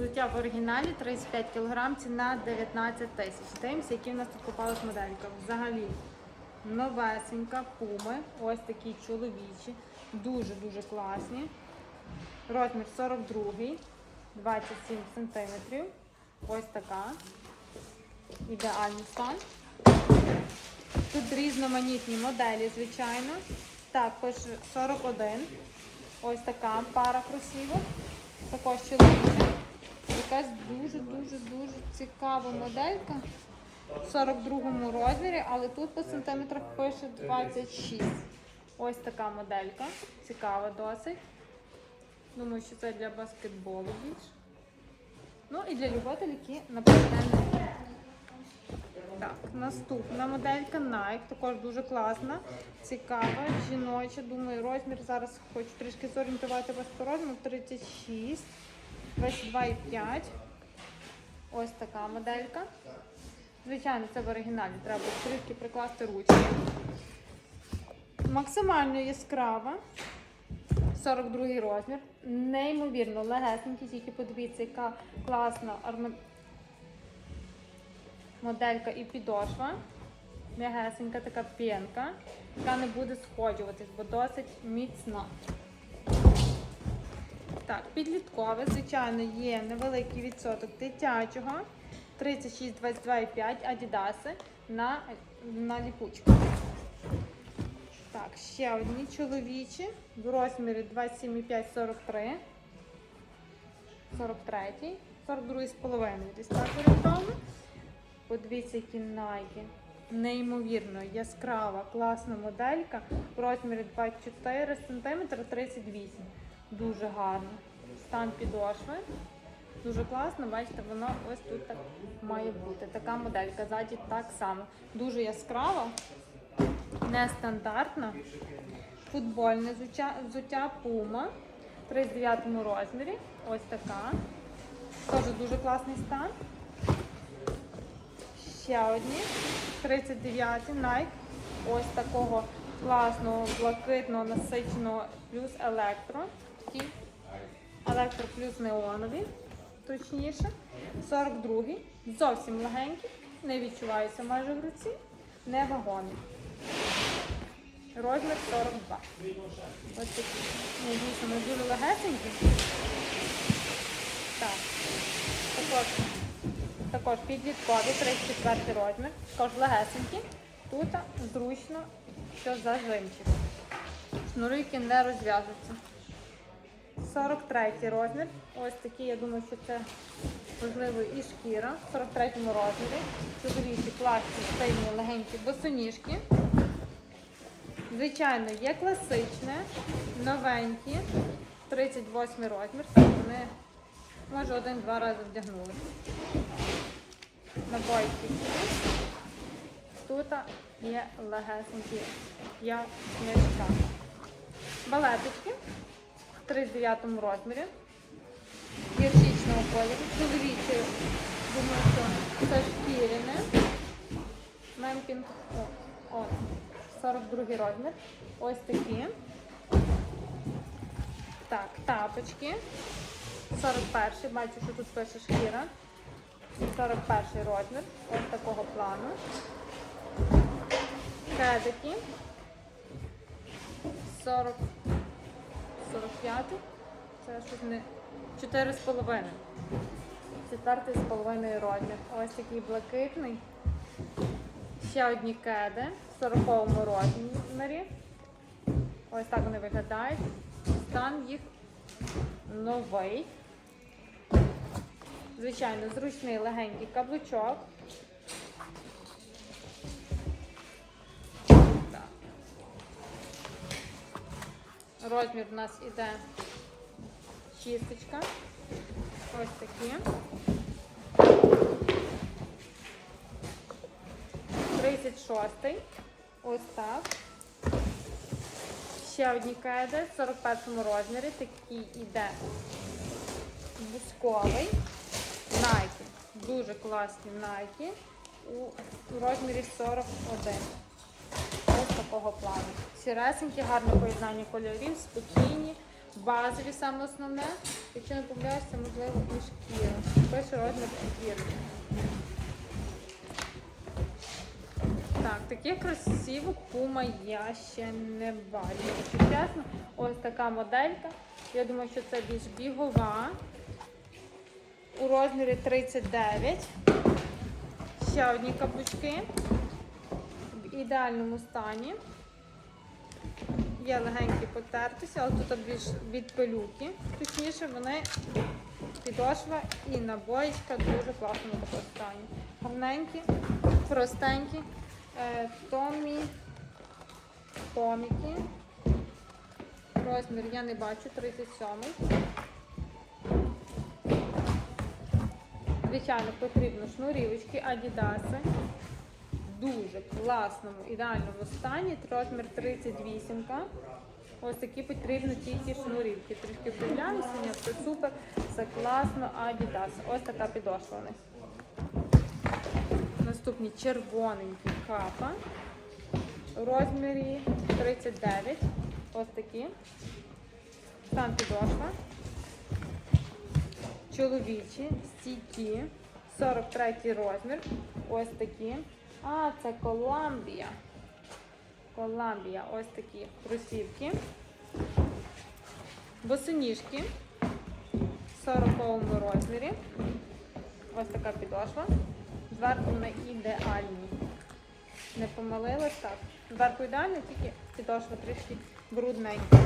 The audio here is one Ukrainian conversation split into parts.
Взуття в оригіналі 35 кг, ціна 19 тисяч. Дивимося, які в нас тут попалась моделька. Взагалі новесенька, пуми. Ось такі чоловічі. Дуже-дуже класні. Розмір 42, 27 см. Ось така. Ідеальний стан. Тут різноманітні моделі, звичайно. Також 41. Ось така пара кросівок. Також чоловіча. Якась дуже-дуже дуже цікава моделька. В 42-му розмірі, але тут по сантиметрах пише 26. Ось така моделька. Цікава досить. Думаю, що це для баскетболу більш. Ну і для любителів, які напевне. Так, наступна моделька Nike, також дуже класна, цікава, жіноча. Думаю, розмір зараз хочу трішки зорієнтувати вас по розміру 36, 22,5. Ось така моделька. Звичайно, це в оригіналі. Треба трішки прикласти ручки. Максимально яскрава. 42 розмір. Неймовірно легесенький, тільки подивіться, яка класна арма... моделька і підошва. М'ягесенька така п'янка, яка не буде сходжуватись, бо досить міцна. Так, підліткове, звичайно, є невеликий відсоток дитячого. 36, 22,5 адідаси на, на ліпучку. Так, ще одні чоловічі в розмірі 27,5, 43. 43, 42 з половиною. Десь так орієнтовно. Подивіться, які найки. Неймовірно яскрава, класна моделька в розмірі 24 см 38 Дуже гарно. Стан підошви. Дуже класно, бачите, воно ось тут так має бути. Така моделька. Ззаді так само. Дуже яскрава, нестандартна. Футбольне взуття, Puma в 39 розмірі. Ось така. Теж дуже класний стан. Ще одні. 39 Nike. Ось такого класного, блакитного, насиченого плюс електро. Такі електро плюс неонові, точніше. 42-й. Зовсім легенький. Не відчувається майже в руці. Не вагомий. Розмір 42. Ось такі. Ну, дійсно, вони дуже легесенькі. Так. Також, також підліткові, 34 розмір. Також легесенькі. Тут зручно, що зажимчик. Шнурики не розв'яжуться. 43 розмір. Ось такий, я думаю, що це можливо і шкіра. В 43 розмірі. Чоловічі класні, сильні, легенькі босоніжки. Звичайно, є класичне, новенькі, 38 розмір. Так, вони, може, один-два рази вдягнули. Набойки. Тут є легесенькі п'ятничка. Балеточки 39 розмірі. Гірчичного кольору. Чоловічі, думаю, що це шкіряне. Мемкінг. О, о, 42 розмір. Ось такі. Так, тапочки. 41 бачу, що тут пише шкіра. 41 розмір. Ось такого плану. Кедики. 40. 45. Це щось не. 4,5. Четвертий з половиною розмір. Ось такий блакитний. Ще одні кеди в 40 розмірі. Ось так вони виглядають. Стан їх новий. Звичайно, зручний легенький каблучок. Розмір у нас іде чисточка. Ось такі. 36-й. Ось так. Ще одні кеди в 41 розмірі. Такий іде бусковий. Nike. Дуже класні Nike. У розмірі 41. Такого плану. Сіресенькі, гарне поєднання кольорів, спокійні, Базові саме основне. Якщо не помиляюсь, це можливо і шкіра. Перший розмір шкіри. Так, таких красивих пума я ще не бачила. Чесно, ось така моделька. Я думаю, що це більш бігова. У розмірі 39. Ще одні каблучки в ідеальному стані. Є легенькі потертися, але тут більш від пилюки. Точніше, вони підошва і набоїчка дуже класному стані. Гарненькі, простенькі. Е, Томі, томіки. Розмір я не бачу, 37. Звичайно, потрібно шнурівочки, адідаси. Дуже класному, ідеальному стані. Розмір 38. Ось такі потрібно тільки шнурівки. Трішки прилялися, це супер, це класно, адідас. Ось така підошва. Наступні червоненькі капа. У розмірі 39. Ось такі. Стан підошва. Чоловічі, стійкі. 43 розмір. Ось такі. А, це Коламбія. Коламбія. Ось такі кросівки. Босоніжки. В 40 розмірі. Ось така підошва. Зверху вони ідеальні. Не помилилась так. Зверху ідеально, тільки підошва трішки брудненька.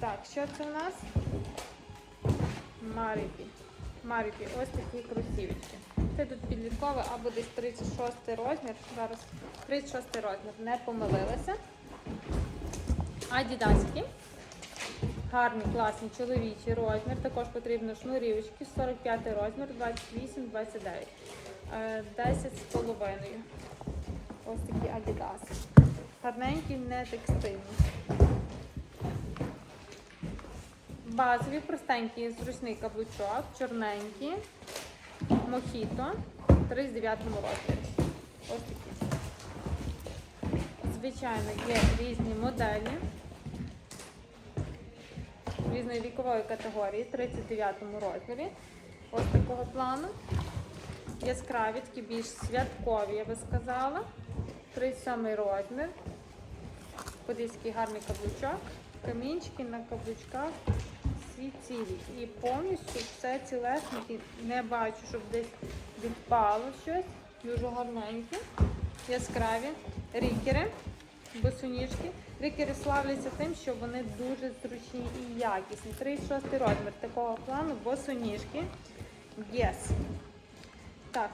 Так, що це у нас? Маріпі. Маріпі, ось такі кросівочки. Тут підліткове або десь 36 розмір. Зараз 36 розмір, не помилилася. Адідаски. Гарний, класний чоловічий розмір. Також потрібно шнурівочки, 45 розмір, 28-29. 10 з половиною. Ось такі адідаси. Гарненькі, не текстильні. Базові, простенькі, зручний каблучок, чорненькі, мохіто, 39 розмірі. Ось такі. Звичайно, є різні моделі різної вікової категорії, 39 розмірі. Ось такого плану. Яскраві, такі більш святкові, я би сказала. 37 розмір. Подивіться, гарний каблучок. Камінчики на каблучках всі цілі. І повністю все цілесне. Не бачу, щоб десь відпало щось. Дуже гарненькі, яскраві. Рікери, босоніжки. Рікери славляться тим, що вони дуже зручні і якісні. 36 розмір такого плану, босоніжки. Yes. Так.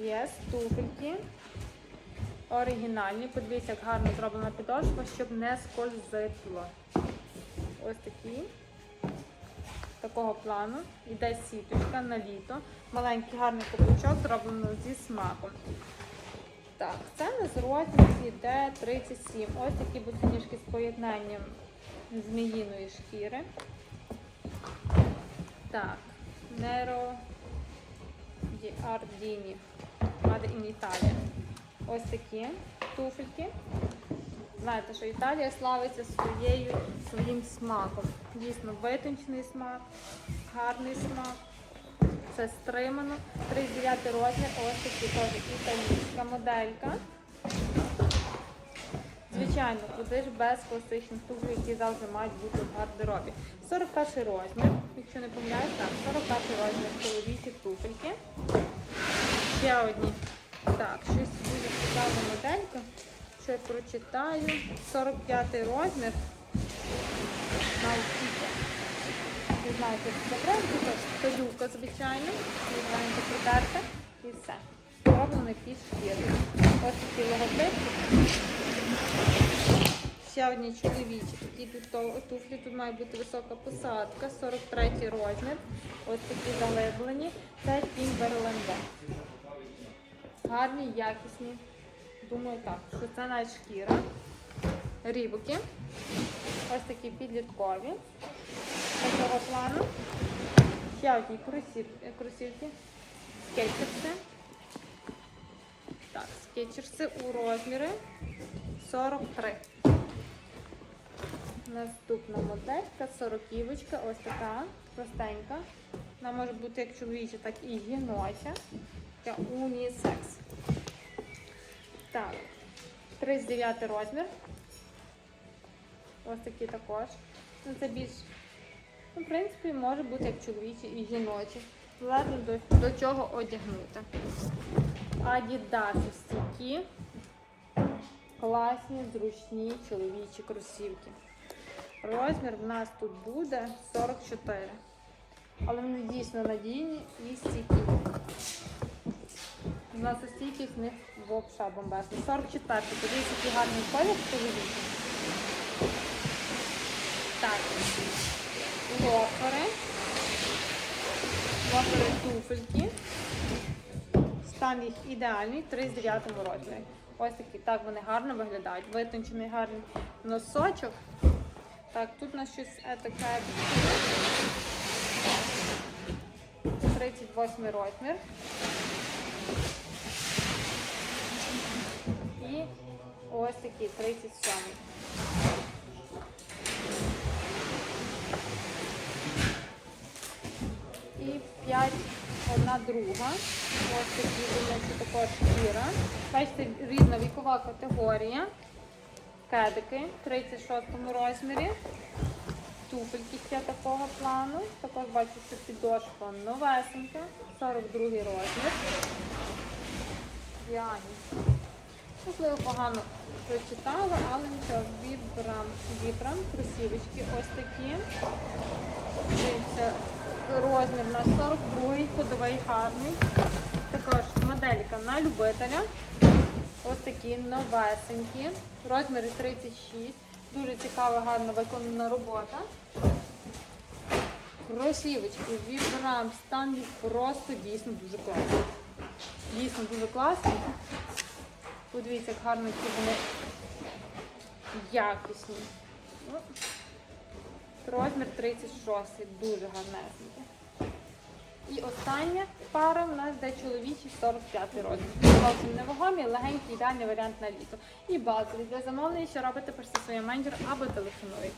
Yes, туфельки. Оригінальні. Подивіться, як гарно зроблена підошва, щоб не скользило. Ось такі. Такого плану. Іде сіточка на літо. Маленький гарний каблучок, зроблено зі смаком. Так, це на розмір йде 37. Ось такі босоніжки з поєднанням зміїної шкіри. Так, Неро Ді Ардіні. Made in Italia. Ось такі туфельки. Знаєте, що Італія славиться своєю, своїм смаком. Дійсно, витончений смак, гарний смак. Це стримано. 39 розмір, ось такі теж італійська моделька. Звичайно, куди ж без класичних туфлів, які завжди мають бути в гардеробі. 41 розмір, якщо не помиляюсь, так, 41 розмір чоловічі туфельки. Ще одні. Так, щось дуже цікава моделька. Що я прочитаю. 45 розмір. На Укіті. Ви знаєте, це це пилюка, звичайно. Маленько притерта і все. Зроблений під шкірою. Ось такі логотипи. Ще одні чоловічі. Такі тут туфлі, тут має бути висока посадка, 43 розмір. Ось такі заглиблені. Це Timberland. Гарні, якісні. Думаю так, що це навіть шкіра. Рібуки. Ось такі підліткові. Такого плану. Ще одні кросівки. Скетчерси. Так, скетчерси у розмірі 43. Наступна моделька, сороківочка, ось така, простенька. Вона може бути як чоловіча, так і жіноча. Така унісекс. Так, 39 розмір. Ось такі також. Ну, це більш, ну, в принципі, може бути як чоловічі і жіночі. Залежно до, до чого одягнути. Адідаси стійкі. Класні, зручні чоловічі кросівки. Розмір в нас тут буде 44. Але вони дійсно надійні і стійкі. У нас у стійких них вовша бомбезна. 44. Подивіться, який гарний колір чоловічий. Так. Лофери. Лофери туфельки. Стан їх ідеальний, 39 розмірі. Ось такі, так вони гарно виглядають. Витончений гарний носочок. Так, тут у нас щось е, таке 38 розмір. Ось такий 37. І 5 одна друга. Ось такі думаю, також шкіра. Бачите, різна вікова категорія. Кедики в 36 розмірі. Туфельки ще такого плану. Також бачу, що підошва новесенька. 42 розмір. Діані. Можливо, погано прочитала, але нічого. Вібрам, вібрам, кросівочки ось такі. Дивіться, розмір на 42 ходовий гарний. Також моделька на любителя. Ось такі новесенькі. Розміри 36. Дуже цікава, гарно виконана робота. Кросівочки, вібрам, стан просто дійсно дуже класний. Дійсно дуже класний. Подивіться, як гарно ці вони якісні. Ну, Розмір 36, дуже гарнесенький. І остання пара в нас де чоловічий 45 розмір. Зовсім невагомий, легенький, ідеальний варіант на літо. І базовий для замовлення, що робите просто своє менеджер або телефонуєте.